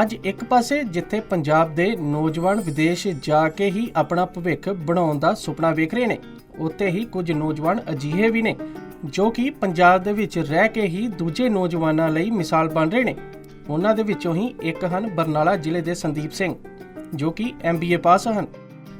ਅੱਜ ਇੱਕ ਪਾਸੇ ਜਿੱਥੇ ਪੰਜਾਬ ਦੇ ਨੌਜਵਾਨ ਵਿਦੇਸ਼ ਜਾ ਕੇ ਹੀ ਆਪਣਾ ਭਵਿੱਖ ਬਣਾਉਣ ਦਾ ਸੁਪਨਾ ਵੇਖ ਰਹੇ ਨੇ, ਉੱਥੇ ਹੀ ਕੁਝ ਨੌਜਵਾਨ ਅਜਿਹੇ ਵੀ ਨੇ ਜੋ ਕਿ ਪੰਜਾਬ ਦੇ ਵਿੱਚ ਰਹਿ ਕੇ ਹੀ ਦੂਜੇ ਨੌਜਵਾਨਾਂ ਲਈ ਮਿਸਾਲ ਬਣ ਰਹੇ ਨੇ। ਉਹਨਾਂ ਦੇ ਵਿੱਚੋਂ ਹੀ ਇੱਕ ਹਨ ਬਰਨਾਲਾ ਜ਼ਿਲ੍ਹੇ ਦੇ ਸੰਦੀਪ ਸਿੰਘ, ਜੋ ਕਿ ਐਮਬੀਏ ਪਾਸ ਹਨ।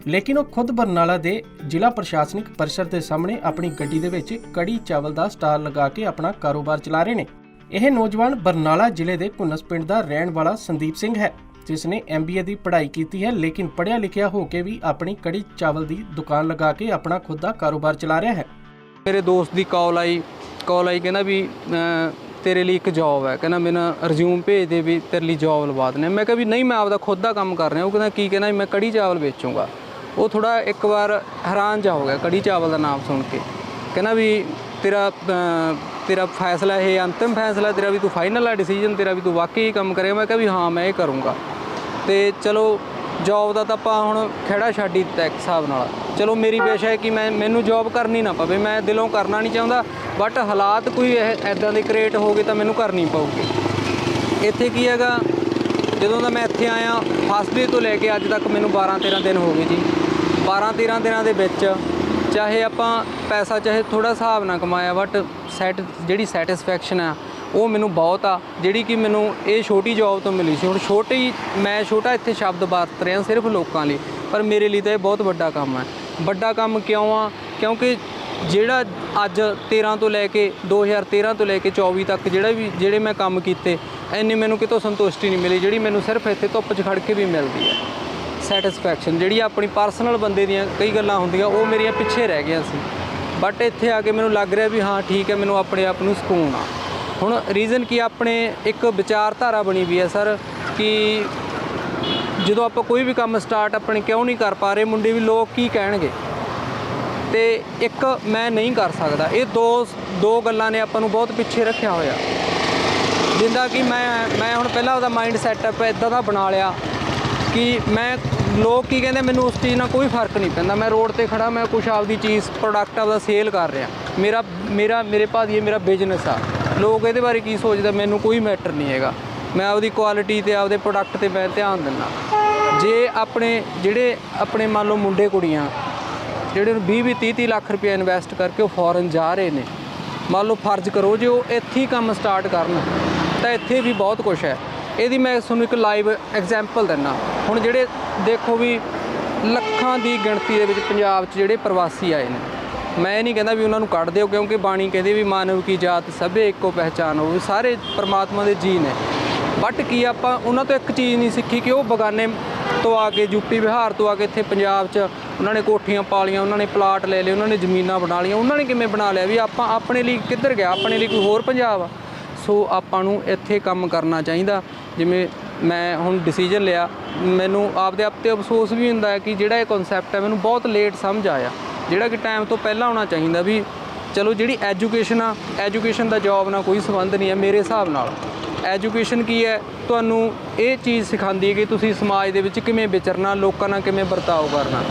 ਲੇਕਿਨ ਉਹ ਖੁਦ ਬਰਨਾਲਾ ਦੇ ਜ਼ਿਲ੍ਹਾ ਪ੍ਰਸ਼ਾਸਨਿਕ ਪਰਿਸ਼ਦ ਦੇ ਸਾਹਮਣੇ ਆਪਣੀ ਗੱਡੀ ਦੇ ਵਿੱਚ ਕੜੀ ਚਾਵਲ ਦਾ ਸਟਾਲ ਲਗਾ ਕੇ ਆਪਣਾ ਕਾਰੋਬਾਰ ਚਲਾ ਰਹੇ ਨੇ। ਇਹ ਨੌਜਵਾਨ ਬਰਨਾਲਾ ਜ਼ਿਲ੍ਹੇ ਦੇ ਘੁੰਨਸ ਪਿੰਡ ਦਾ ਰਹਿਣ ਵਾਲਾ ਸੰਦੀਪ ਸਿੰਘ ਹੈ ਜਿਸ ਨੇ ਐਮਬੀਏ ਦੀ ਪੜ੍ਹਾਈ ਕੀਤੀ ਹੈ, ਲੇਕਿਨ ਪੜ੍ਹਿਆ ਲਿਖਿਆ ਹੋ ਕੇ ਵੀ ਆਪਣੀ ਕੜੀ ਚਾਵਲ ਦੀ ਦੁਕਾਨ ਲਗਾ ਕੇ ਆਪਣਾ ਖੁਦ ਦਾ ਕਾਰੋਬਾਰ ਚਲਾ ਰਿਹਾ ਹੈ। ਮੇਰੇ ਦੋਸਤ ਦੀ ਕਾਲ ਆਈ ਕਾਲ ਆਈ ਕਹਿੰਦਾ ਵੀ ਤੇਰੇ ਲਈ ਇੱਕ ਜੌਬ ਹੈ। ਕਹਿੰਦਾ ਮੈਨੂੰ ਰਿਜ਼ਿਊਮ ਭੇਜ ਦੇ ਵੀ ਤੇਰੇ ਲਈ ਜੌਬ ਲਵਾ ਦਨੇ ਮੈਂ ਕਿਹਾ ਵੀ ਨਹੀਂ, ਮੈਂ ਆਪਦਾ ਖੁਦ ਦਾ ਕੰਮ ਕਰ ਰਿਹਾ। ਉਹ ਕਹਿੰਦਾ ਕੀ ਕਹਿੰਦਾ ਵੀ ਮੈਂ ਕੜੀ ਚਾਵਲ ਵੇਚੂੰਗਾ। ਉਹ ਥੋੜਾ ਇੱਕ ਵਾਰ ਹੈਰਾਨ ਜਾ ਹੋ ਗਿਆ ਕੜੀ ਚਾਵਲ ਦਾ ਨਾਮ ਸੁਣ ਕੇ। ਕਹਿੰਦਾ ਵੀ ਤੇਰਾ ਤੇਰਾ ਫੈਸਲਾ ਇਹ ਅੰਤਿਮ ਫੈਸਲਾ ਤੇਰਾ ਵੀ ਤੂੰ ਫਾਈਨਲ ਆ ਡਿਸੀਜਨ ਤੇਰਾ ਵੀ ਤੂੰ ਵਾਕਈ ਕੰਮ ਕਰੇ ਮੈਂ ਕਿਹਾ ਵੀ ਹਾਂ, ਮੈਂ ਇਹ ਕਰੂੰਗਾ। ਤੇ ਚਲੋ ਜੌਬ ਦਾ ਤਾਂ ਆਪਾਂ ਹੁਣ ਖੇੜਾ ਛੱਡੀ ਦਿੱਤਾ ਇੱਕ ਹਿਸਾਬ ਨਾਲ। ਚਲੋ, ਮੇਰੀ ਪੇਸ਼ਾ ਹੈ ਕਿ ਮੈਂ, ਮੈਨੂੰ ਜੌਬ ਕਰਨੀ ਨਾ ਪਵੇ। ਮੈਂ ਦਿਲੋਂ ਕਰਨਾ ਨਹੀਂ ਚਾਹੁੰਦਾ ਬਟ ਹਾਲਾਤ ਕੋਈ ਇਹ ਐਦਾਂ ਦੇ ਕ੍ਰੀਏਟ ਹੋ ਗਏ ਤਾਂ ਮੈਨੂੰ ਕਰਨੀ ਪਊਗੀ। ਇੱਥੇ ਕੀ ਹੈਗਾ, ਜਦੋਂ ਦਾ ਮੈਂ ਇੱਥੇ ਆਇਆ ਫਸਟ ਡੇ ਤੋਂ ਲੈ ਕੇ ਅੱਜ ਤੱਕ ਮੈਨੂੰ 12 13 ਦਿਨ ਹੋ ਗਏ ਜੀ। 12 13 ਦਿਨਾਂ ਦੇ ਵਿੱਚ ਚਾਹੇ ਆਪਾਂ ਪੈਸਾ ਚਾਹੇ ਥੋੜਾ ਹਿਸਾਬ ਨਾਲ ਕਮਾਇਆ ਬਟ ਸੈਟ ਜਿਹੜੀ ਸੈਟੀਸਫੈਕਸ਼ਨ ਆ, ਉਹ ਮੈਨੂੰ ਬਹੁਤ ਆ, ਜਿਹੜੀ ਕਿ ਮੈਨੂੰ ਇਹ ਛੋਟੀ ਜੌਬ ਤੋਂ ਮਿਲੀ ਸੀ। ਹੁਣ ਛੋਟੀ, ਮੈਂ ਛੋਟਾ ਇੱਥੇ ਸ਼ਬਦ ਵਰਤ ਰਿਹਾ ਸਿਰਫ ਲੋਕਾਂ ਲਈ, ਪਰ ਮੇਰੇ ਲਈ ਤਾਂ ਇਹ ਬਹੁਤ ਵੱਡਾ ਕੰਮ ਹੈ ਵੱਡਾ ਕੰਮ ਕਿਉਂ ਆ? ਕਿਉਂਕਿ ਜਿਹੜਾ ਅੱਜ 13 ਤੋਂ ਲੈ ਕੇ 2013 ਤੋਂ ਲੈ ਕੇ 24 ਤੱਕ ਜਿਹੜਾ ਵੀ, ਜਿਹੜੇ ਮੈਂ ਕੰਮ ਕੀਤੇ ਐਨੀ ਮੈਨੂੰ ਕਿਤੋਂ ਸੰਤੁਸ਼ਟੀ ਨਹੀਂ ਮਿਲੀ, ਜਿਹੜੀ ਮੈਨੂੰ ਸਿਰਫ ਇੱਥੇ ਧੁੱਪ 'ਚ ਖੜ ਕੇ ਵੀ ਮਿਲਦੀ ਹੈ ਸੈਟੀਸਫੈਕਸ਼ਨ ਜਿਹੜੀ ਆਪਣੀ ਪਰਸਨਲ ਬੰਦੇ ਦੀਆਂ ਕਈ ਗੱਲਾਂ ਹੁੰਦੀਆਂ, ਉਹ ਮੇਰੀਆਂ ਪਿੱਛੇ ਰਹਿ ਗਈਆਂ ਸੀ। ਬਟ ਇੱਥੇ ਆ ਕੇ ਮੈਨੂੰ ਲੱਗ ਰਿਹਾ ਵੀ ਹਾਂ, ਠੀਕ ਹੈ, ਮੈਨੂੰ ਆਪਣੇ ਆਪ ਨੂੰ ਸਕੂਨ ਆ। ਹੁਣ ਰੀਜ਼ਨ ਕੀ ਆਪਣੇ ਇੱਕ ਵਿਚਾਰਧਾਰਾ ਬਣੀ ਵੀ ਹੈ, ਸਰ, ਕਿ ਜਦੋਂ ਆਪਾਂ ਕੋਈ ਵੀ ਕੰਮ ਸਟਾਰਟ ਆਪਣੇ ਕਿਉਂ ਨਹੀਂ ਕਰ ਪਾ ਰਹੇ, ਮੁੰਡੇ ਵੀ ਲੋਕ ਕੀ ਕਹਿਣਗੇ? ਤੇ ਇੱਕ ਮੈਂ ਨਹੀਂ ਕਰ ਸਕਦਾ। ਇਹ ਦੋ ਦੋ ਗੱਲਾਂ ਨੇ ਆਪਾਂ ਨੂੰ ਬਹੁਤ ਪਿੱਛੇ ਰੱਖਿਆ ਹੋਇਆ। ਜਿੰਦਾ ਕਿ ਮੈਂ ਮੈਂ ਹੁਣ ਪਹਿਲਾਂ ਉਹਦਾ ਮਾਈਂਡ ਸੈਟਅਪ ਇਦਾਂ ਦਾ ਬਣਾ ਲਿਆ ਕਿ ਮੈਂ ਲੋਕ ਕੀ ਕਹਿੰਦੇ, ਮੈਨੂੰ ਉਸ ਚੀਜ਼ ਨਾਲ ਕੋਈ ਫ਼ਰਕ ਨਹੀਂ ਪੈਂਦਾ। ਮੈਂ ਰੋਡ ਤੇ ਖੜਾ ਮੈਂ ਕੁਛ ਆਪਦੀ ਚੀਜ਼ ਪ੍ਰੋਡਕਟ ਆਪਦਾ ਸੇਲ ਕਰ ਰਿਹਾ। ਮੇਰਾ ਮੇਰਾ, ਮੇਰੇ ਭਾਜੀ ਇਹ ਮੇਰਾ ਬਿਜ਼ਨਸ ਆ। ਲੋਕ ਇਹਦੇ ਬਾਰੇ ਕੀ ਸੋਚਦੇ, ਮੈਨੂੰ ਕੋਈ ਮੈਟਰ ਨਹੀਂ ਹੈਗਾ। ਮੈਂ ਆਪਦੀ ਕੁਆਲਿਟੀ ਤੇ, ਆਪਦੇ ਪ੍ਰੋਡਕਟ ਤੇ ਮੈਂ ਧਿਆਨ ਦਿੰਦਾ। ਜੇ ਆਪਣੇ, ਜਿਹੜੇ ਆਪਣੇ ਮੰਨ ਲਓ ਮੁੰਡੇ ਕੁੜੀਆਂ, ਜਿਹੜੇ ਨੂੰ 20 20 30 30 ਲੱਖ ਰੁਪਏ ਇਨਵੈਸਟ ਕਰਕੇ ਉਹ ਫੋਰਨ ਜਾ ਰਹੇ ਨੇ। ਮੰਨ ਲਓ ਫਰਜ਼ ਕਰੋ, ਜੇ ਉਹ ਇੱਥੇ ਹੀ ਕੰਮ ਸਟਾਰਟ ਕਰਨ, ਤਾਂ ਇੱਥੇ ਵੀ ਬਹੁਤ ਕੁਝ ਹੈ। ਇਹਦੀ ਮੈਂ ਤੁਹਾਨੂੰ ਇੱਕ ਲਾਈਵ ਐਗਜ਼ਾਮਪਲ ਦਿੰਨਾ ਹੁਣ ਜਿਹੜੇ ਦੇਖੋ ਵੀ ਲੱਖਾਂ ਦੀ ਗਿਣਤੀ ਦੇ ਵਿੱਚ ਪੰਜਾਬ 'ਚ ਜਿਹੜੇ ਪ੍ਰਵਾਸੀ ਆਏ ਨੇ। ਮੈਂ ਨਹੀਂ ਕਹਿੰਦਾ ਵੀ ਉਹਨਾਂ ਨੂੰ ਕੱਢ ਦਿਓ, ਕਿਉਂਕਿ ਬਾਣੀ ਕਹਿੰਦੇ ਵੀ ਮਾਨਵ ਕੀ ਜਾਤ ਸਭੇ ਇੱਕੋ ਪਹਿਚਾਨ ਹੋਵੇ। ਸਾਰੇ ਪਰਮਾਤਮਾ ਦੇ ਜੀ ਨੇ। ਬਟ ਕੀ ਆਪਾਂ ਉਹਨਾਂ ਤੋਂ ਇੱਕ ਚੀਜ਼ ਨਹੀਂ ਸਿੱਖੀ ਕਿ ਉਹ ਬਗਾਨੇ ਤੋਂ ਆ ਕੇ ਯੂਪੀ ਬਿਹਾਰ ਤੋਂ ਆ ਕੇ ਇੱਥੇ ਪੰਜਾਬ 'ਚ ਉਹਨਾਂ ਨੇ ਕੋਠੀਆਂ ਪਾਲੀਆਂ, ਉਹਨਾਂ ਨੇ ਪਲਾਟ ਲੈ ਲਏ, ਉਹਨਾਂ ਨੇ ਜ਼ਮੀਨਾਂ ਬਣਾ ਲਈਆਂ, ਉਹਨਾਂ ਨੇ ਕਿਵੇਂ ਬਣਾ ਲਿਆ ਵੀ ਆਪਾਂ ਆਪਣੇ ਲਈ ਕਿੱਧਰ ਗਿਆ? ਆਪਣੇ ਲਈ ਕੋਈ ਹੋਰ ਪੰਜਾਬ ਆ। ਸੋ ਆਪਾਂ ਨੂੰ ਇੱਥੇ ਕੰਮ ਕਰਨਾ ਚਾਹੀਦਾ। ਜਿਵੇਂ ਮੈਂ ਹੁਣ ਡਿਸੀਜਨ ਲਿਆ, ਮੈਨੂੰ ਆਪਦੇ ਆਪ ਤੇ ਅਫਸੋਸ ਵੀ ਹੁੰਦਾ ਹੈ ਕਿ ਜਿਹੜਾ ਇਹ ਕਨਸੈਪਟ ਹੈ ਮੈਨੂੰ ਬਹੁਤ ਲੇਟ ਸਮਝ ਆਇਆ। ਜਿਹੜਾ ਕਿ ਟਾਈਮ ਤੋਂ ਪਹਿਲਾਂ ਹੋਣਾ ਚਾਹੀਦਾ ਵੀ ਚਲੋ ਜਿਹੜੀ ਐਜੂਕੇਸ਼ਨ ਆ ਐਜੂਕੇਸ਼ਨ ਦਾ ਜੌਬ ਨਾਲ ਕੋਈ ਸੰਬੰਧ ਨਹੀਂ ਹੈ ਮੇਰੇ ਹਿਸਾਬ ਨਾਲ। ਐਜੂਕੇਸ਼ਨ ਕੀ ਹੈ? ਤੁਹਾਨੂੰ ਇਹ ਚੀਜ਼ ਸਿਖਾਉਂਦੀ ਹੈ ਕਿ ਤੁਸੀਂ ਸਮਾਜ ਦੇ ਵਿੱਚ ਕਿਵੇਂ ਵਿਚਰਨਾ, ਲੋਕਾਂ ਨਾਲ ਕਿਵੇਂ ਵਰਤਾਓ ਕਰਨਾ।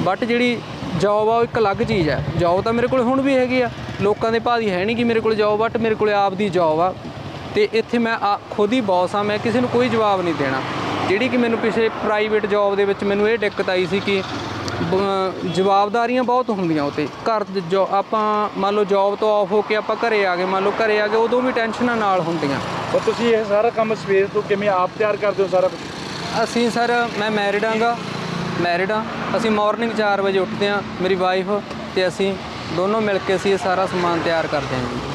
ਬਟ ਜਿਹੜੀ ਜੌਬ ਆ ਉਹ ਇੱਕ ਅਲੱਗ ਚੀਜ਼ ਹੈ। ਜੌਬ ਤਾਂ ਮੇਰੇ ਕੋਲ ਹੁਣ ਵੀ ਹੈਗੀ ਆ। ਲੋਕਾਂ ਦੇ ਭਾਅ ਦੀ ਹੈ ਨਹੀਂ ਕਿ ਮੇਰੇ ਕੋਲ ਜੌਬ ਬਟ ਮੇਰੇ ਕੋਲ ਆਪ ਦੀ ਜੌਬ ਆ। ਤੇ ਇੱਥੇ ਮੈਂ ਖੁਦ ਹੀ ਬੌਸ ਆ ਮੈਂ ਕਿਸੇ ਨੂੰ ਕੋਈ ਜਵਾਬ ਨਹੀਂ ਦੇਣਾ। ਜਿਹੜੀ ਕਿ ਮੈਨੂੰ ਪਿਛਲੇ ਪ੍ਰਾਈਵੇਟ ਜੌਬ ਦੇ ਵਿੱਚ ਮੈਨੂੰ ਇਹ ਦਿੱਕਤ ਆਈ ਸੀ ਕਿ ਜਵਾਬਦਾਰੀਆਂ ਬਹੁਤ ਹੁੰਦੀਆਂ ਉਤੇ ਘਰ ਜੋ ਆਪਾਂ ਮੰਨ ਲਓ ਜੌਬ ਤੋਂ ਆਫ ਹੋ ਕੇ ਆਪਾਂ ਘਰੇ ਆ ਗਏ ਮੰਨ ਲਓ ਘਰੇ ਆ ਗਏ ਉਦੋਂ ਵੀ ਟੈਨਸ਼ਨਾਂ ਨਾਲ ਹੁੰਦੀਆਂ। ਪਰ ਤੁਸੀਂ ਇਹ ਸਾਰਾ ਕੰਮ ਸਵੇਰ ਤੋਂ ਕਿਵੇਂ ਆਪ ਤਿਆਰ ਕਰਦੇ ਹੋ ਸਾਰਾ ਅਸੀਂ ਸਰ ਮੈਂ ਮੈਰਿਡ ਆਂਗਾ ਮੈਰਿਡ ਆ ਅਸੀਂ ਮਾਰਨਿੰਗ 4 ਵਜੇ ਉੱਠਦੇ ਆ ਮੇਰੀ ਵਾਈਫ ਤੇ ਅਸੀਂ ਦੋਨੋਂ ਮਿਲ ਕੇ ਅਸੀਂ ਇਹ ਸਾਰਾ ਸਮਾਨ ਤਿਆਰ ਕਰਦੇ ਹਾਂ ਜੀ।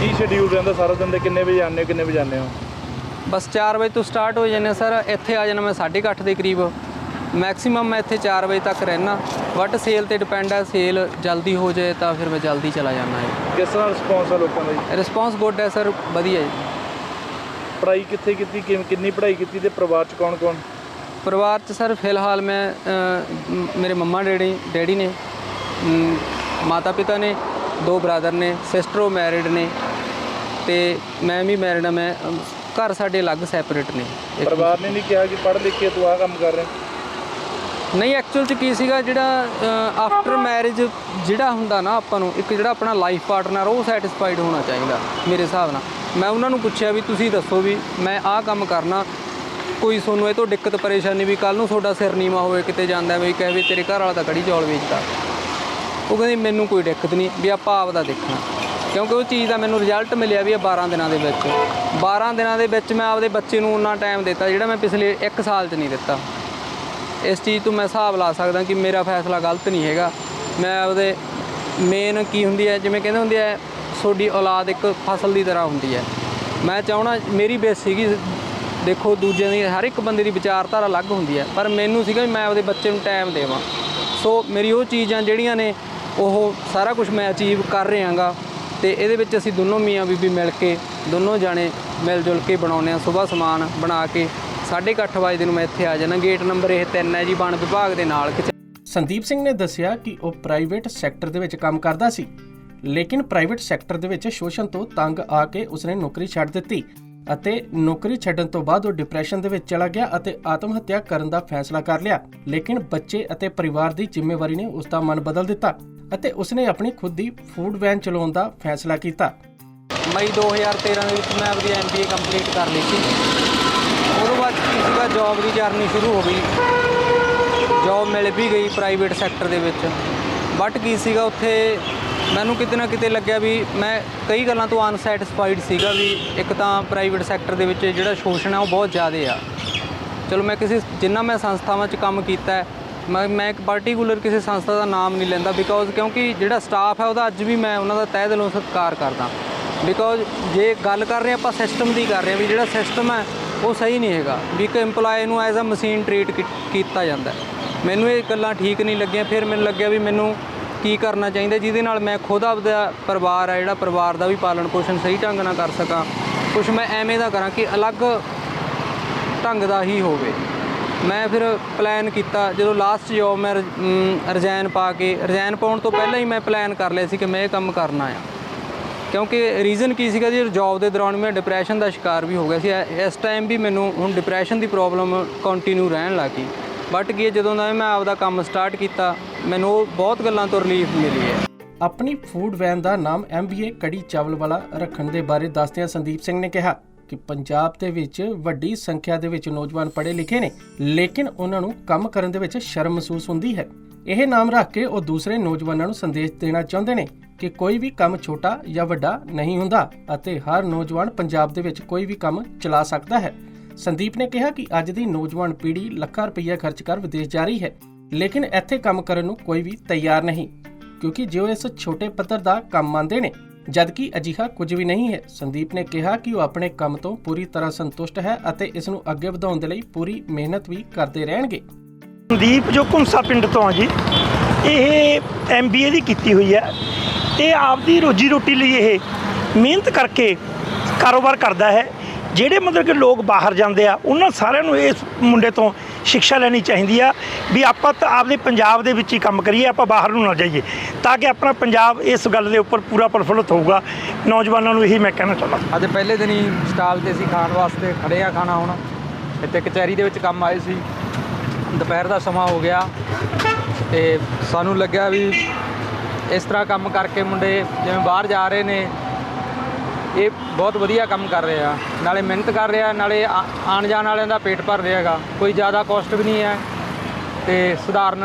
ਕੀ ਸ਼ਡਿਊਲ ਰਹਿੰਦਾ ਸਾਰਾ ਦਿਨ ਦੇ ਕਿੰਨੇ ਵਜੇ ਆਉਂਦੇ ਹੋ ਕਿੰਨੇ ਵਜੇ ਜਾਂਦੇ ਹੋ? ਬਸ 4 ਵਜੇ ਤੋਂ ਸਟਾਰਟ ਹੋ ਜਾਂਦੇ ਸਰ। ਇੱਥੇ ਆ ਜਾਣਾ ਮੈਂ 8:30 ਦੇ ਕਰੀਬ। ਮੈਕਸਿਮਮ ਮੈਂ ਇੱਥੇ 4 ਵਜੇ ਤੱਕ ਰਹਿਣਾ ਬਟ ਸੇਲ ਤੇ ਡਿਪੈਂਡ ਹੈ ਸੇਲ ਜਲਦੀ ਹੋ ਜਾਏ ਤਾਂ ਫਿਰ ਮੈਂ ਜਲਦੀ ਚਲਾ ਜਾਂਦਾ ਹੈ ਕਿਸ ਤਰ੍ਹਾਂ ਰਿਸਪੌਂਸ ਆ ਲੋਕਾਂ ਦਾ ਜੀ? ਰਿਸਪੌਂਸ ਗੁੱਡ ਹੈ ਸਰ ਵਧੀਆ ਜੀ। ਪੜ੍ਹਾਈ ਕਿੱਥੇ ਕੀਤੀ? ਕਿੰਨੀ ਪੜ੍ਹਾਈ ਕੀਤੀ ਤੇ ਪਰਿਵਾਰ ਚ ਕੌਣ ਕੌਣ? ਪਰਿਵਾਰ 'ਚ ਸਰ ਫਿਲਹਾਲ ਮ- ਮੇਰੇ ਮੰਮਾ ਡੈਡੀ ਡੈਡੀ ਨੇ ਮਾਤਾ ਪਿਤਾ ਨੇ ਦੋ ਬ੍ਰਦਰ ਨੇ ਸਿਸਟਰ ਉਹ ਮੈਰਿਡ ਨੇ। ਤੇ ਮੈਂ ਵੀ ਮੈਰਿਡ ਆ ਮੈਂ ਘਰ ਸਾਡੇ ਅਲੱਗ ਸੈਪਰੇਟ ਨੇ। ਇੱਕ- ਪਰਿਵਾਰ ਨੇ ਨਹੀਂ ਕਿਹਾ ਕਿ ਪੜ੍ਹ ਲਿਖ ਕੇ ਤੂੰ ਆਹ ਕੰਮ ਕਰ ਰਿਹਾ? ਨਹੀਂ ਐਕਚੁਅਲ ਚ ਕੀ ਸੀਗਾ ਜਿਹੜਾ ਆਫਟਰ ਮੈਰਿਜ ਜਿਹੜਾ ਹੁੰਦਾ ਨਾ ਆਪਾਂ ਨੂੰ ਇੱਕ ਜਿਹੜਾ ਆਪਣਾ ਲਾਈਫ ਪਾਰਟਨਰ ਉਹ ਸੈਟੀਸਫਾਈਡ ਹੋਣਾ ਚਾਹੀਦਾ ਮੇਰੇ ਹਿਸਾਬ ਨਾਲ। ਮੈਂ ਉਹਨਾਂ ਨੂੰ ਪੁੱਛਿਆ ਵੀ ਤੁਸੀਂ ਦੱਸੋ ਵੀ ਮੈਂ ਆਹ ਕੰਮ ਕਰਨਾ ਕੋਈ ਤੁਹਾਨੂੰ ਇਹ ਤੋਂ ਦਿੱਕਤ ਪਰੇਸ਼ਾਨੀ ਵੀ ਕੱਲ ਨੂੰ ਤੁਹਾਡਾ ਸਿਰ ਨੀਵਾ ਹੋਵੇ ਕਿਤੇ ਜਾਂਦਾ ਵੀ ਕਹੇ ਵੀ ਤੇਰੇ ਘਰ ਵਾਲਾ ਤਾਂ ਕੜੀ ਚੌਲ ਵੇਚਦਾ। ਉਹ ਕਹਿੰਦੀ ਮੈਨੂੰ ਕੋਈ ਦਿੱਕਤ ਨਹੀਂ ਵੀ ਆਪਾਂ ਆਪ ਦਾ ਦੇਖਣਾ ਕਿਉਂਕਿ ਉਹ ਚੀਜ਼ ਦਾ ਮੈਨੂੰ ਰਿਜ਼ਲਟ ਮਿਲਿਆ ਵੀ ਇਹ 12 ਦਿਨਾਂ ਦੇ ਵਿੱਚ। 12 ਦਿਨਾਂ ਦੇ ਵਿੱਚ ਮੈਂ ਆਪਦੇ ਬੱਚੇ ਨੂੰ ਉਨਾ ਟਾਈਮ ਦਿੱਤਾ ਜਿਹੜਾ ਮੈਂ ਪਿਛਲੇ 1 ਸਾਲ 'ਚ ਨਹੀਂ ਦਿੱਤਾ। ਇਸ ਚੀਜ਼ ਤੋਂ ਮੈਂ ਹਿਸਾਬ ਲਾ ਸਕਦਾ ਕਿ ਮੇਰਾ ਫੈਸਲਾ ਗਲਤ ਨਹੀਂ ਹੈਗਾ। ਮੈਂ ਆਪਦੇ ਮੇਨ ਕੀ ਹੁੰਦੀ ਹੈ, ਜਿਵੇਂ ਕਹਿੰਦੇ ਹੁੰਦੇ ਆ, ਤੁਹਾਡੀ ਔਲਾਦ ਇੱਕ ਫਸਲ ਦੀ ਤਰ੍ਹਾਂ ਹੁੰਦੀ ਹੈ। ਮੈਂ ਚਾਹਣਾ ਮੇਰੀ ਬੇਸ ਸੀਗੀ, ਦੇਖੋ ਦੂਜਿਆਂ ਦੀ ਹਰ ਇੱਕ ਬੰਦੇ ਦੀ ਵਿਚਾਰਧਾਰਾ ਅਲੱਗ ਹੁੰਦੀ ਹੈ, ਪਰ ਮੈਨੂੰ ਸੀਗਾ ਵੀ ਮੈਂ ਆਪਦੇ ਬੱਚੇ ਨੂੰ ਟਾਈਮ ਦੇਵਾਂ। ਸੋ ਮੇਰੀ ਉਹ ਚੀਜ਼ਾਂ ਜਿਹੜੀਆਂ ਨੇ, ਉਹ ਸਾਰਾ ਕੁਝ ਮੈਂ ਅਚੀਵ ਕਰ ਰਿਹਾਗਾ। ਤੇ ਇਹਦੇ ਵਿੱਚ ਅਸੀਂ ਦੋਨੋਂ ਮੀਆਂ ਬੀਬੀ ਮਿਲ ਕੇ ਦੋਨੋਂ ਜਾਣੇ ਮਿਲ ਜੁਲ ਕੇ ਬਣਾਉਂਦੇ ਆ ਸਵੇਰ ਸਮਾਨ ਬਣਾ ਕੇ 8:30 ਵਜੇ ਨੂੰ ਮੈਂ ਇੱਥੇ ਆ ਜਾਣਾ ਗੇਟ ਨੰਬਰ ਇਹ 3 ਹੈ ਜੀ, ਵਣ ਵਿਭਾਗ ਦੇ ਨਾਲ। ਸੰਦੀਪ ਸਿੰਘ ਨੇ ਦੱਸਿਆ ਕਿ ਉਹ ਪ੍ਰਾਈਵੇਟ ਸੈਕਟਰ ਦੇ ਵਿੱਚ ਕੰਮ ਕਰਦਾ ਸੀ, ਲੇਕਿਨ ਪ੍ਰਾਈਵੇਟ ਸੈਕਟਰ ਦੇ ਵਿੱਚ ਸ਼ੋਸ਼ਣ ਤੋਂ ਤੰਗ ਆ ਕੇ ਉਸਨੇ ਨੌਕਰੀ ਛੱਡ ਦਿੱਤੀ ਅਤੇ ਨੌਕਰੀ ਛੱਡਣ ਤੋਂ ਬਾਅਦ ਉਹ ਡਿਪਰੈਸ਼ਨ ਦੇ ਵਿੱਚ ਚਲਾ ਗਿਆ ਅਤੇ ਆਤਮ ਹੱਤਿਆ ਕਰਨ ਦਾ ਫੈਸਲਾ ਕਰ ਲਿਆ। ਲੇਕਿਨ ਬੱਚੇ ਅਤੇ ਪਰਿਵਾਰ ਦੀ ਜ਼ਿੰਮੇਵਾਰੀ ਨੇ ਉਸ ਦਾ ਮਨ ਬਦਲ ਦਿੱਤਾ। ਅਤੇ ਉਸਨੇ ਆਪਣੀ ਖੁਦ ਦੀ ਫੂਡ ਵੈਨ ਚਲਾਉਣ ਦਾ ਫੈਸਲਾ ਕੀਤਾ। ਮਈ 2013 ਦੇ ਵਿੱਚ ਮੈਂ ਆਪਣੀ ਐਮਬੀਏ ਕੰਪਲੀਟ ਕਰ ਲਈ ਸੀ। ਉਹਦੇ ਬਾਅਦ ਕੀ ਸੀਗਾ ਜੌਬ ਦੀ ਜਰਨੀ ਸ਼ੁਰੂ ਹੋ ਗਈ। ਜੌਬ ਮਿਲ ਵੀ ਗਈ ਪ੍ਰਾਈਵੇਟ ਸੈਕਟਰ ਦੇ ਵਿੱਚ। ਬਟ ਕੀ ਸੀਗਾ, ਉੱਥੇ ਮੈਨੂੰ ਕਿਤੇ ਨਾ ਕਿਤੇ ਲੱਗਿਆ ਵੀ ਮੈਂ ਕਈ ਗੱਲਾਂ ਤੋਂ ਅਨਸੈਟੀਸਫਾਈਡ ਸੀਗਾ ਵੀ ਇੱਕ ਤਾਂ ਪ੍ਰਾਈਵੇਟ ਸੈਕਟਰ ਦੇ ਵਿੱਚ ਜਿਹੜਾ ਸ਼ੋਸ਼ਣ ਹੈ ਉਹ ਬਹੁਤ ਜ਼ਿਆਦਾ ਆ। ਚਲੋ ਮੈਂ ਕਿਸੇ, ਜਿੰਨਾ ਮੈਂ ਸੰਸਥਾਵਾਂ 'ਚ ਕੰਮ ਕੀਤਾ ਹੈ ਮੈਂ ਮੈਂ ਇੱਕ ਪਾਰਟਿਕੂਲਰ ਕਿਸੇ ਸੰਸਥਾ ਦਾ ਨਾਮ ਨਹੀਂ ਲੈਂਦਾ ਬਿਕੋਜ਼ ਕਿਉਂਕਿ ਜਿਹੜਾ ਸਟਾਫ ਹੈ ਉਹਦਾ ਅੱਜ ਵੀ ਮੈਂ ਉਹਨਾਂ ਦਾ ਤਹਿ ਦਿਲੋਂ ਸਤਿਕਾਰ ਕਰਦਾ। ਬਿਕੋਜ਼ ਜੇ ਗੱਲ ਕਰ ਰਹੇ ਆਪਾਂ ਸਿਸਟਮ ਦੀ ਕਰ ਰਹੇ ਹਾਂ ਵੀ ਜਿਹੜਾ ਸਿਸਟਮ ਹੈ ਉਹ ਸਹੀ ਨਹੀਂ ਹੈਗਾ, ਵੀ ਇੱਕ EMPLOYE ਨੂੰ ਐਜ਼ ਅ ਮਸ਼ੀਨ ਟ੍ਰੀਟ ਕੀਤਾ ਜਾਂਦਾ ਮੈਨੂੰ ਇਹ ਗੱਲਾਂ ਠੀਕ ਨਹੀਂ ਲੱਗੀਆਂ, ਫਿਰ ਮੈਨੂੰ ਲੱਗਿਆ ਵੀ ਮੈਨੂੰ ਕੀ ਕਰਨਾ ਚਾਹੀਦਾ ਜਿਹਦੇ ਨਾਲ ਮੈਂ ਖੁਦ ਆਪਦਾ ਪਰਿਵਾਰ ਆ ਜਿਹੜਾ ਪਰਿਵਾਰ ਦਾ ਵੀ ਪਾਲਣ ਪੋਸ਼ਣ ਸਹੀ ਢੰਗ ਨਾਲ ਕਰ ਸਕਾਂ। ਕੁਝ ਮੈਂ ਐਵੇਂ ਦਾ ਕਰਾਂ ਕਿ ਅਲੱਗ ਢੰਗ ਦਾ ਹੀ ਹੋਵੇ। ਮੈਂ ਫਿਰ ਪਲਾਨ ਕੀਤਾ, ਜਦੋਂ ਲਾਸਟ ਜੋਬ ਮੈਂ ਰਿਜ਼ਾਈਨ ਪਾ ਕੇ ਰਜਾਇਨ ਪਾਉਣ ਤੋਂ ਪਹਿਲਾਂ ਹੀ ਮੈਂ ਪਲਾਨ ਕਰ ਲਿਆ ਸੀ ਕਿ ਮੈਂ ਇਹ ਕੰਮ ਕਰਨਾ ਆ ਕਿਉਂਕਿ ਰੀਜ਼ਨ ਕੀ ਸੀਗਾ ਜੀ ਜੌਬ ਦੇ ਦੌਰਾਨ ਮੈਂ ਡਿਪਰੈਸ਼ਨ ਦਾ ਸ਼ਿਕਾਰ ਵੀ ਹੋ ਗਿਆ ਸੀ। ਇਸ ਟਾਈਮ ਵੀ ਮੈਨੂੰ ਹੁਣ ਡਿਪਰੈਸ਼ਨ ਦੀ ਪ੍ਰੋਬਲਮ ਕੰਟੀਨਿਊ ਰਹਿਣ ਲੱਗੀ ਬਟ ਕੀ ਜਦੋਂ ਦਾ ਮੈਂ ਆਪਦਾ ਕੰਮ ਸਟਾਰਟ ਕੀਤਾ, ਮੈਨੂੰ ਉਹ ਬਹੁਤ ਗੱਲਾਂ ਤੋਂ ਰਿਲੀਫ ਮਿਲੀ ਹੈ। ਆਪਣੀ ਫੂਡ ਵੈਨ ਦਾ ਨਾਮ MBA ਕੜੀ ਚਾਵਲ ਵਾਲਾ ਰੱਖਣ ਦੇ ਬਾਰੇ ਦੱਸਦਿਆਂ ਸੰਦੀਪ ਸਿੰਘ ਨੇ ਕਿਹਾ ਕਿ ਪੰਜਾਬ ਦੇ ਵਿੱਚ ਵੱਡੀ ਸੰਖਿਆ ਦੇ ਵਿੱਚ ਨੌਜਵਾਨ ਪੜ੍ਹੇ ਲਿਖੇ ਨੇ, ਲੇਕਿਨ ਉਹਨਾਂ ਨੂੰ ਕੰਮ ਕਰਨ ਦੇ ਵਿੱਚ ਸ਼ਰਮ ਮਹਿਸੂਸ ਹੁੰਦੀ ਹੈ। ਇਹ ਨਾਮ ਰੱਖ ਕੇ ਉਹ ਦੂਸਰੇ ਨੌਜਵਾਨਾਂ ਨੂੰ ਸੰਦੇਸ਼ ਦੇਣਾ ਚਾਹੁੰਦੇ ਨੇ ਕਿ ਕੋਈ ਵੀ ਕੰਮ ਛੋਟਾ ਜਾਂ ਵੱਡਾ ਨਹੀਂ ਹੁੰਦਾ ਅਤੇ ਹਰ ਨੌਜਵਾਨ ਪੰਜਾਬ ਦੇ ਵਿੱਚ ਕੋਈ ਵੀ ਕੰਮ ਚਲਾ ਸਕਦਾ ਹੈ। ਸੰਦੀਪ ਨੇ ਕਿਹਾ ਕਿ ਅੱਜ ਦੀ ਨੌਜਵਾਨ ਪੀੜ੍ਹੀ ਲੱਖਾਂ ਰੁਪਈਆ ਖਰਚ ਕਰ ਵਿਦੇਸ਼ ਜਾ ਰਹੀ ਹੈ, ਲੇਕਿਨ ਇੱਥੇ ਕੰਮ ਕਰਨ ਨੂੰ ਕੋਈ ਵੀ ਤਿਆਰ ਨਹੀਂ, ਕਿਉਂਕਿ ਜੋ ਇਸ ਛੋਟੇ ਪੱਧਰ ਦਾ ਕੰਮ ਮੰਨਦੇ ਨੇ ਜਦਕਿ ਅਜਿਹਾ ਕੁਝ ਵੀ ਨਹੀਂ ਹੈ, ਸੰਦੀਪ ਨੇ ਕਿਹਾ ਕਿ ਉਹ ਆਪਣੇ ਕੰਮ ਤੋਂ ਪੂਰੀ ਤਰ੍ਹਾਂ ਸੰਤੁਸ਼ਟ ਹੈ ਅਤੇ ਇਸ ਨੂੰ ਅੱਗੇ ਵਧਾਉਣ ਦੇ ਲਈ ਪੂਰੀ ਮਿਹਨਤ ਵੀ ਕਰਦੇ ਰਹਿਣਗੇ। ਸੰਦੀਪ ਜੋ ਘੁੰਸਾ ਪਿੰਡ ਤੋਂ ਆ ਜੀ, ਇਹ ਐਮਬੀਏ ਦੀ ਕੀਤੀ ਹੋਈ ਹੈ। ਇਹ ਆਪਦੀ ਰੋਜੀ ਰੋਟੀ ਲਈ ਇਹ ਮਿਹਨਤ ਕਰਕੇ ਕਾਰੋਬਾਰ ਕਰਦਾ ਹੈ। ਜਿਹੜੇ ਮਤਲਬ ਕਿ ਲੋਕ ਬਾਹਰ ਜਾਂਦੇ ਆ, ਉਹਨਾਂ ਸਾਰਿਆਂ ਨੂੰ ਇਸ ਮੁੰਡੇ ਤੋਂ ਸਿੱਖਿਆ ਲੈਣੀ ਚਾਹੀਦੀ ਆ ਵੀ ਆਪਾਂ ਤਾਂ ਆਪਦੇ ਪੰਜਾਬ ਦੇ ਵਿੱਚ ਹੀ ਕੰਮ ਕਰੀਏ, ਆਪਾਂ ਬਾਹਰ ਨੂੰ ਨਾ ਜਾਈਏ, ਤਾਂ ਕਿ ਆਪਣਾ ਪੰਜਾਬ ਇਸ ਗੱਲ ਦੇ ਉੱਪਰ ਪੂਰਾ ਪ੍ਰਫੁੱਲਤ ਹੋਊਗਾ। ਨੌਜਵਾਨਾਂ ਨੂੰ ਇਹੀ ਮੈਂ ਕਹਿਣਾ ਚਾਹੁੰਦਾ। ਅੱਜ ਪਹਿਲੇ ਦਿਨ ਹੀ ਸਟਾਲ ਤੇ ਅਸੀਂ ਖਾਣ ਵਾਸਤੇ ਖੜੇ ਆ ਖਾਣਾ ਹੁਣ। ਇੱਥੇ ਕਚਹਿਰੀ ਦੇ ਵਿੱਚ ਕੰਮ ਆਏ ਸੀ। ਦੁਪਹਿਰ ਦਾ ਸਮਾਂ ਹੋ ਗਿਆ ਤੇ ਸਾਨੂੰ ਲੱਗਿਆ ਵੀ ਇਸ ਤਰ੍ਹਾਂ ਕੰਮ ਕਰਕੇ ਮੁੰਡੇ ਜਿਵੇਂ ਬਾਹਰ ਜਾ ਰਹੇ ਨੇ ਇਹ ਬਹੁਤ ਵਧੀਆ ਕੰਮ ਕਰ ਰਹੇ। ਆ ਨਾਲੇ ਮਿਹਨਤ ਕਰ ਰਿਹਾ ਨਾਲੇ ਆ- ਆਉਣ ਜਾਣ ਵਾਲਿਆਂ ਦਾ ਪੇਟ ਭਰ ਰਿਹਾ ਹੈਗਾ। ਕੋਈ ਜ਼ਿਆਦਾ ਕਾਸਟ ਵੀ ਨਹੀਂ ਹੈ ਤੇ ਸਧਾਰਨ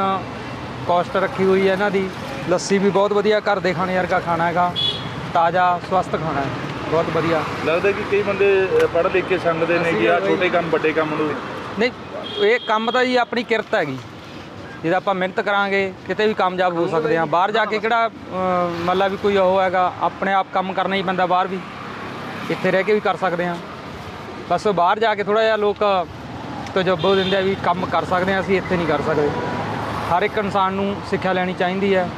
ਕਾਸਟ ਰੱਖੀ ਹੋਈ ਹੈ ਇਹਨਾਂ ਦੀ। ਲੱਸੀ ਵੀ ਬਹੁਤ ਵਧੀਆ ਘਰ ਦੇ ਖਾਣੇ ਵਰਗਾ ਖਾਣਾ ਹੈਗਾ। ਤਾਜ਼ਾ ਸਵਸਥ ਖਾਣਾ ਹੈ। ਬਹੁਤ ਵਧੀਆ। ਲੱਗਦਾ ਕਿ ਕਈ ਬੰਦੇ ਪੜ੍ਹ ਲਿਖ ਕੇ ਸੰਗਦੇ ਨੇ ਕਿ ਆ ਛੋਟੇ ਕੰਮ ਵੱਡੇ ਕੰਮ ਨੂੰ। ਨਹੀਂ ਇਹ ਕੰਮ ਤਾਂ ਜੀ ਆਪਣੀ ਕਿਰਤ ਹੈਗੀ। ਜਿਹਦਾ ਆਪਾਂ ਮਿਹਨਤ ਕਰਾਂਗੇ ਕਿਤੇ ਵੀ ਕਾਮਯਾਬ ਹੋ ਸਕਦੇ ਹਾਂ। ਬਾਹਰ ਜਾ ਕੇ ਕਿਹੜਾ ਮਤਲਬ ਵੀ ਕੋਈ ਉਹ ਹੈਗਾ ਆਪਣੇ ਆਪ ਕੰਮ ਕਰਨਾ ਹੀ ਪੈਂਦਾ ਬਾਹਰ ਵੀ। ਇੱਥੇ ਰਹਿ ਕੇ ਵੀ ਕਰ ਸਕਦੇ ਹਾਂ। ਬਸ ਬਾਹਰ ਜਾ ਕੇ ਥੋੜਾ ਜਿਹਾ ਲੋਕ ਤਜਰਬਾ ਦਿੰਦੇ ਆ ਵੀ ਕੰਮ ਕਰ ਸਕਦੇ ਹਾਂ, ਅਸੀਂ ਇੱਥੇ ਨਹੀਂ ਕਰ ਸਕਦੇ। ਹਰ ਇੱਕ ਇਨਸਾਨ ਨੂੰ ਸਿੱਖਿਆ ਲੈਣੀ ਚਾਹੀਦੀ ਹੈ।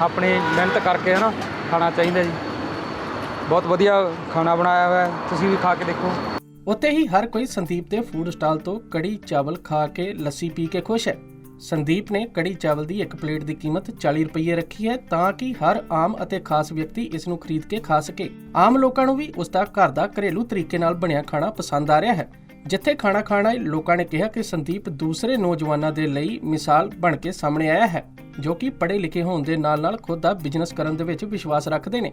ਆਪਣੇ ਮਿਹਨਤ ਕਰਕੇ ਹਨਾ ਖਾਣਾ ਚਾਹੀਦਾ ਜੀ। ਬਹੁਤ ਵਧੀਆ ਖਾਣਾ ਬਣਾਇਆ ਹੋਇਆ ਤੁਸੀਂ ਵੀ ਖਾ ਕੇ ਦੇਖੋ। ਉੱਥੇ ਹੀ ਹਰ ਕੋਈ ਸੰਦੀਪ ਦੇ ਫੂਡ ਸਟਾਲ ਤੋਂ ਕੜੀ ਚਾਵਲ ਖਾ ਕੇ ਲੱਸੀ ਪੀ ਕੇ ਖੁਸ਼ ਹੈ। ਸੰਦੀਪ ਨੇ ਕੜੀ ਚਾਵਲ ਦੀ ਇੱਕ ਪਲੇਟ ਦੀ ਕੀਮਤ 40 ਰੁਪਏ ਰੱਖੀ ਹੈ ਤਾਂ ਕਿ ਹਰ ਆਮ ਅਤੇ ਖਾਸ ਵਿਅਕਤੀ ਇਸ ਨੂੰ ਖਰੀਦ ਕੇ ਖਾ ਸਕੇ। ਆਮ ਲੋਕਾਂ ਨੂੰ ਵੀ ਉਸ ਦਾ ਘਰ ਦਾ ਘਰੇਲੂ ਤਰੀਕੇ ਨਾਲ ਬਣਿਆ ਖਾਣਾ ਪਸੰਦ ਆ ਰਿਹਾ ਹੈ। ਜਿੱਥੇ ਖਾਣਾ ਖਾਣਾ ਲੋਕਾਂ ਨੇ ਕਿਹਾ ਕਿ ਸੰਦੀਪ ਦੂਸਰੇ ਨੌਜਵਾਨਾਂ ਦੇ ਲਈ ਮਿਸਾਲ ਬਣ ਕੇ ਸਾਹਮਣੇ ਆਇਆ ਹੈ, ਜੋ ਕਿ ਪੜ੍ਹੇ ਲਿਖੇ ਹੋਣ ਦੇ ਨਾਲ ਨਾਲ ਖੁਦ ਦਾ ਬਿਜ਼ਨਸ ਕਰਨ ਦੇ ਵਿੱਚ ਵਿਸ਼ਵਾਸ ਰੱਖਦੇ ਨੇ।